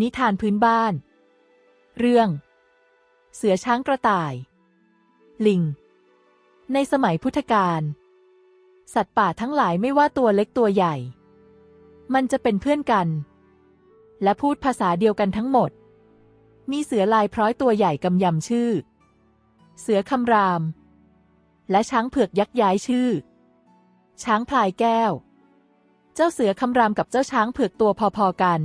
นิทานพื้นบ้าน เรื่อง เสือช้างกระต่าย ลิง ในสมัยพุทธกาลสัตว์ป่าทั้งหลายไม่ว่าตัวเล็กตัวใหญ่ มันจะเป็นเพื่อนกัน และพูดภาษาเดียวกันทั้งหมด มีเสือลายพร้อยตัวใหญ่กำยำชื่อ เสือคำราม และช้างเผือกยักษ์ย้ายชื่อ ช้างพลายแก้ว เจ้าเสือคำรามกับเจ้าช้างเผือกตัวพอๆกัน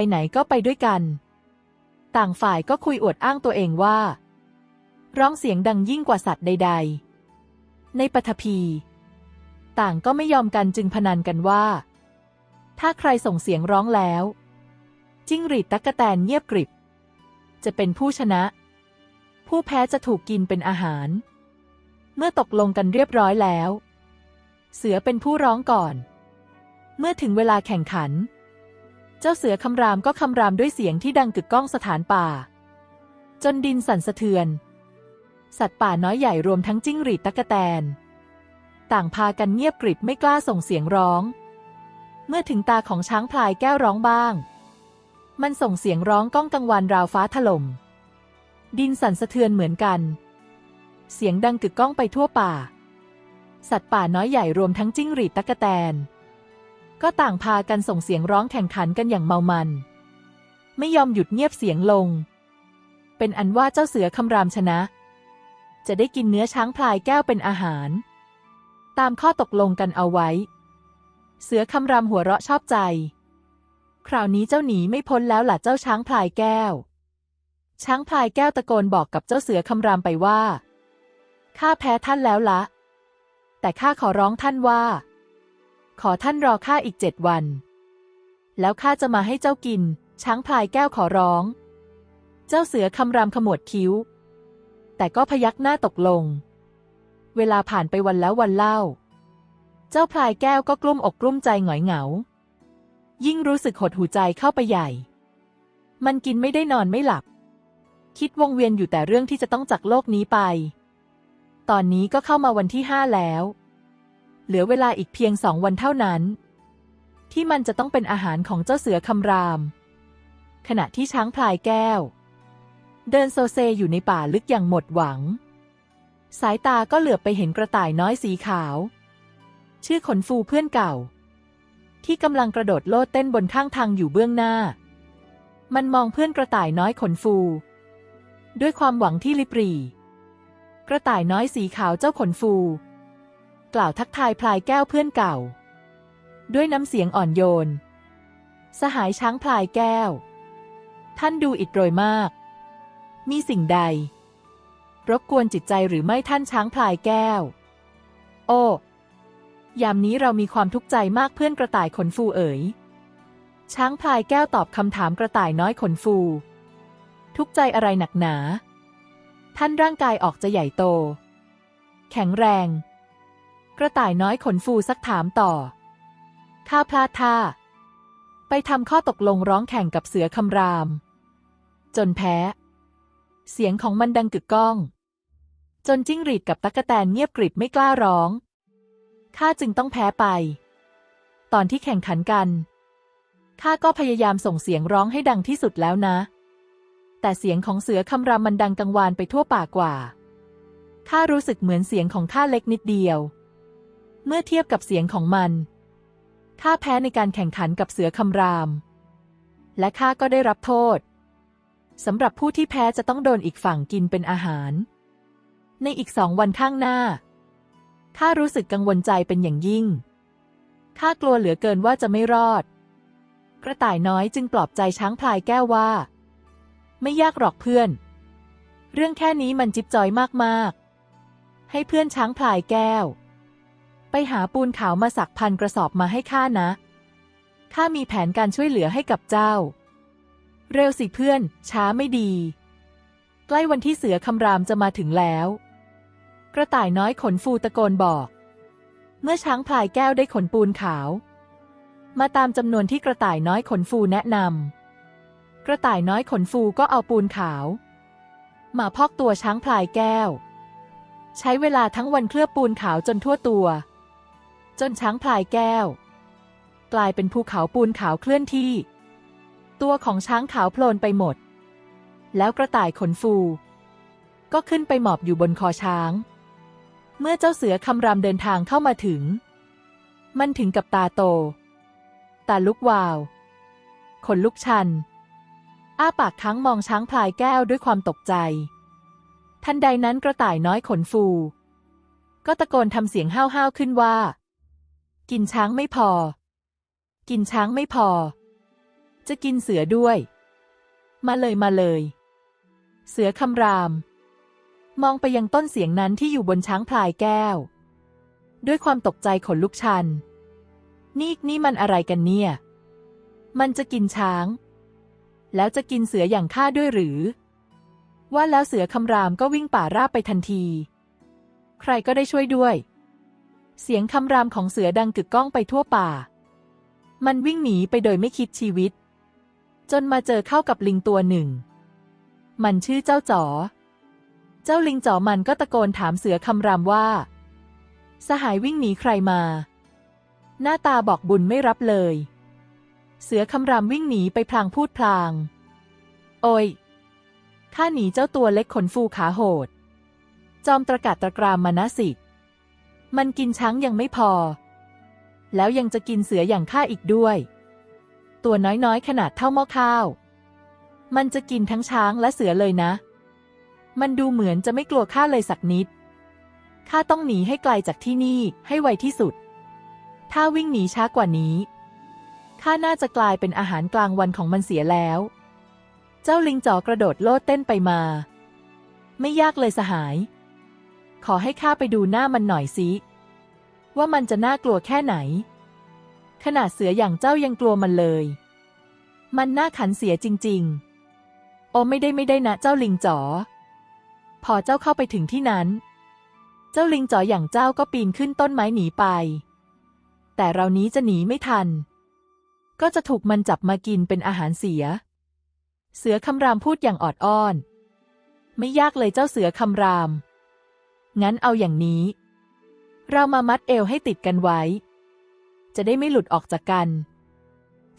ไปไหนก็ไปด้วยกัน ต่างฝ่ายก็คุยอวดอ้างตัวเองว่า ร้องเสียงดังยิ่งกว่าสัตว์ใด ๆ ในปฐพี ต่างก็ไม่ยอมกันจึงพนันกันว่า ถ้าใครส่งเสียงร้องแล้ว จิ้งหรีดตั๊กแตนเงียบกริบ จะเป็นผู้ชนะ ผู้แพ้จะถูกกินเป็นอาหาร เมื่อตกลงกันเรียบร้อยแล้ว เสือเป็นผู้ร้องก่อน เมื่อถึงเวลาแข่งขัน เจ้าเสือคำรามก็คำรามด้วยเสียงที่ดังกึกก้องสถานป่า จนดินสั่นสะเทือน สัตว์ป่าน้อยใหญ่รวมทั้งจิ้งหรีดตั๊กแตน ต่างพากันเงียบกริบไม่กล้าส่งเสียงร้อง เมื่อถึงตาของช้างพลายแก้วร้องบ้าง มันส่งเสียงร้องก้องกังวานราวฟ้าถล่มดินสั่นสะเทือนเหมือนกัน เสียงดังกึกก้องไปทั่วป่า สัตว์ป่าน้อยใหญ่รวมทั้งจิ้งหรีดตั๊กแตน ก็ต่างพากันส่งเสียงร้องแข่งขันกันอย่างเมามัน ไม่ยอมหยุดเงียบเสียงลง เป็นอันว่าเจ้าเสือคำรามชนะ จะได้กินเนื้อช้างพลายแก้วเป็นอาหาร ตามข้อตกลงกันเอาไว้ เสือคำรามหัวเราะชอบใจ คราวนี้เจ้าหนีไม่พ้นแล้วล่ะเจ้าช้างพลายแก้ว ช้างพลายแก้วตะโกนบอกกับเจ้าเสือคำรามไปว่าข้าแพ้ท่านแล้วละ แต่ข้าขอร้องท่านว่า ขอท่านรอข้าอีกเจ็ดวัน แล้วข้าจะมาให้เจ้ากิน ช้างพลายแก้วขอร้อง เจ้าเสือคำรามขมวดคิ้ว แต่ก็พยักหน้าตกลง เวลาผ่านไปวันแล้ววันเล่า เจ้าพลายแก้วก็กลุ้มอกกลุ้มใจหงอยเหงา ยิ่งรู้สึกหดหูใจเข้าไปใหญ่ มันกินไม่ได้นอนไม่หลับ คิดวงเวียนอยู่แต่เรื่องที่จะต้องจากโลกนี้ไป ตอนนี้ก็เข้ามาวันที่ห้าแล้ว เหลือเวลาอีกเพียงสองวันเท่านั้น ที่มันจะต้องเป็นอาหารของเจ้าเสือคำราม ขณะที่ช้างพลายแก้ว เดินโซเซอยู่ในป่าลึกอย่างหมดหวัง สายตาก็เหลือบไปเห็นกระต่ายน้อยสีขาว ชื่อขนฟูเพื่อนเก่า ที่กำลังกระโดดโลดเต้นบนข้างทางอยู่เบื้องหน้า มันมองเพื่อนกระต่ายน้อยขนฟู ด้วยความหวังที่ลิบหรีกระต่ายน้อยสีขาวเจ้าขนฟู กล่าวทักทายพลายแก้วเพื่อนเก่า ด้วยน้ำเสียงอ่อนโยน สหายช้างพลายแก้ว ท่านดูอิดโรยมาก มีสิ่งใด รบกวนจิตใจหรือไม่ท่านช้างพลายแก้ว โอ้ยามนี้เรามีความทุกข์ใจมากเพื่อนกระต่ายขนฟูเอ๋ย ช้างพลายแก้วตอบคำถามกระต่ายน้อยขนฟู ทุกข์ใจอะไรหนักหนา ท่านร่างกายออกจะใหญ่โต แข็งแรง กระต่ายน้อยขนฟูซักถามต่อข้าพลาดท่า ไปทำข้อตกลงร้องแข่งกับเสือคำราม จนแพ้ เสียงของมันดังกึกก้อง จนจิ้งหรีดกับตั๊กแตนเงียบกริบไม่กล้าร้อง ข้าจึงต้องแพ้ไป ตอนที่แข่งขันกัน ข้าก็พยายามส่งเสียงร้องให้ดังที่สุดแล้วนะ แต่เสียงของเสือคำรามมันดังกังวานไปทั่วป่ากว่า ข้ารู้สึกเหมือนเสียงของข้าเล็กนิดเดียว เมื่อเทียบกับเสียงของมันข้าแพ้ในการแข่งขันกับเสือคำราม และข้าก็ได้รับโทษสำหรับผู้ที่แพ้จะต้องโดนอีกฝั่งกินเป็นอาหาร ในอีกสองวันข้างหน้าข้ารู้สึกกังวลใจเป็นอย่างยิ่งข้ากลัวเหลือเกินว่าจะไม่รอด กระต่ายน้อยจึงปลอบใจช้างพลายแก้วว่า ไม่ยากหรอกเพื่อน เรื่องแค่นี้มันจิ๊บจอยมากๆ ให้เพื่อนช้างพลายแก้ว ไปหาปูนขาวมาสักพันกระสอบมาให้ข้านะ ข้ามีแผนการช่วยเหลือให้กับเจ้า เร็วสิเพื่อน ช้าไม่ดี ใกล้วันที่เสือคำรามจะมาถึงแล้ว กระต่ายน้อยขนฟูตะโกนบอก เมื่อช้างพลายแก้วได้ขนปูนขาว มาตามจำนวนที่กระต่ายน้อยขนฟูแนะนำ กระต่ายน้อยขนฟูก็เอาปูนขาว มาพอกตัวช้างพลายแก้ว ใช้เวลาทั้งวันเคลือบปูนขาวจนทั่วตัว จนช้างพลายแก้ว กลายเป็นภูเขาปูนขาวเคลื่อนที่ ตัวของช้างขาวโพลนไปหมด แล้วกระต่ายขนฟู ก็ขึ้นไปหมอบอยู่บนคอช้าง เมื่อเจ้าเสือคำรามเดินทางเข้ามาถึง มันถึงกับตาโต ตาลุกวาว ขนลุกชัน อ้าปากค้างมองช้างพลายแก้วด้วยความตกใจ ทันใดนั้นกระต่ายน้อยขนฟู ก็ตะโกนทำเสียงห้าวๆขึ้นว่า กินช้างไม่พอ กินช้างไม่พอ จะกินเสือด้วย มาเลยมาเลย เสือคำราม มองไปยังต้นเสียงนั้นที่อยู่บนช้างพลายแก้ว ด้วยความตกใจขนลุกชัน นี่นี่มันอะไรกันเนี่ย มันจะกินช้าง แล้วจะกินเสืออย่างข้าด้วยหรือ ว่าแล้วเสือคำรามก็วิ่งป่าราบไปทันที ใครก็ได้ช่วยด้วย เสียงคำรามของเสือดังกึกก้องไปทั่วป่า มันวิ่งหนีไปโดยไม่คิดชีวิต จนมาเจอเข้ากับลิงตัวหนึ่ง มันชื่อเจ้าจ๋อ เจ้าลิงจ๋อมันก็ตะโกนถามเสือคำรามว่า สหายวิ่งหนีใครมา หน้าตาบอกบุญไม่รับเลย เสือคำรามวิ่งหนีไปพลางพูดพลาง โอ้ย ข้าหนีเจ้าตัวเล็กขนฟูขาโหด จอมตระกาตระกรามมานะสิ มันกินช้างยังไม่พอ แล้วยังจะกินเสืออย่างข้าอีกด้วย ตัวน้อยๆ ขนาดเท่าหม้อข้าว มันจะกินทั้งช้างและเสือเลยนะ มันดูเหมือนจะไม่กลัวข้าเลยสักนิด ข้าต้องหนีให้ไกลจากที่นี่ให้ไวที่สุด ถ้าวิ่งหนีช้ากว่านี้ ข้าน่าจะกลายเป็นอาหารกลางวันของมันเสียแล้ว เจ้าลิงจ๋อกระโดดโลดเต้นไปมา ไม่ยากเลยสหาย ขอให้ข้าไปดูหน้ามันหน่อยสิ ว่ามันจะน่ากลัวแค่ไหน ขนาดเสืออย่างเจ้ายังกลัวมันเลย มันน่าขันเสียจริง ๆ โอไม่ได้ไม่ได้นะเจ้าลิงจ๋อ พอเจ้าเข้าไปถึงที่นั้น เจ้าลิงจ๋ออย่างเจ้าก็ปีนขึ้นต้นไม้หนีไป แต่เรานี้จะหนีไม่ทัน ก็จะถูกมันจับมากินเป็นอาหารเสีย เสือคำรามพูดอย่างออดอ้อน ไม่ยากเลยเจ้าเสือคำราม งั้นเอาอย่างนี้ เรามามัดเอวให้ติดกันไว้ จะได้ไม่หลุดออกจากกัน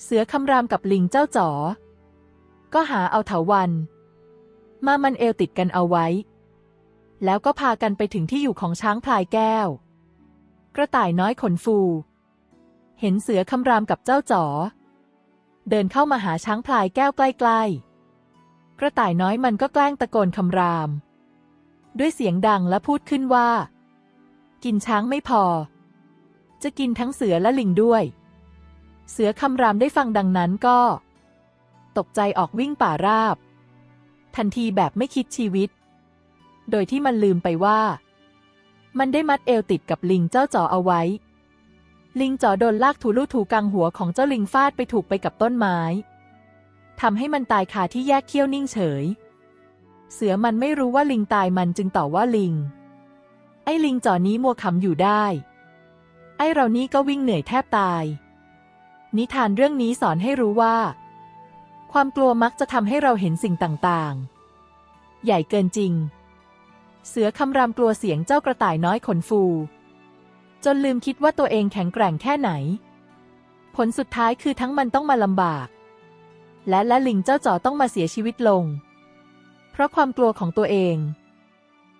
เสือคำรามกับลิงเจ้าจ๋อ ก็หาเอาเถาวัน มามันเอวติดกันเอาไว้ แล้วก็พากันไปถึงที่อยู่ของช้างพลายแก้ว กระต่ายน้อยขนฟู เห็นเสือคำรามกับเจ้าจ๋อ เดินเข้ามาหาช้างพลายแก้วใกล้ ๆ กระต่ายน้อยมันก็แกล้งตะโกนคำราม ด้วยเสียงดังและพูดขึ้นว่า กินช้างไม่พอ จะกินทั้งเสือและลิงด้วย เสือคำรามได้ฟังดังนั้นก็ ตกใจออกวิ่งป่าราบ ทันทีแบบไม่คิดชีวิต โดยที่มันลืมไปว่า มันได้มัดเอวติดกับลิงเจ้าจ๋อเอาไว้ ลิงจ๋อโดนลากถูลู่ถูกลางหัวของเจ้าลิงฟาดไปถูกไปกับต้นไม้ทำให้มันตายคาที่แยกเขี้ยวนิ่งเฉย เสือมันไม่รู้ว่าลิงตายมันจึงต่อว่าลิง ไอ้ลิงจ๋อนี้มัวขำอยู่ได้ ไอ้เรานี้ก็วิ่งเหนื่อยแทบตาย นิทานเรื่องนี้สอนให้รู้ว่า ความกลัวมักจะทำให้เราเห็นสิ่งต่างๆ ใหญ่เกินจริง เสือคำรามกลัวเสียงเจ้ากระต่ายน้อยขนฟู จนลืมคิดว่าตัวเองแข็งแกร่งแค่ไหน ผลสุดท้ายคือทั้งมันต้องมาลำบาก และและลิงเจ้าจ๋อต้องมาเสียชีวิตลง เพราะความกลัวของตัวเอง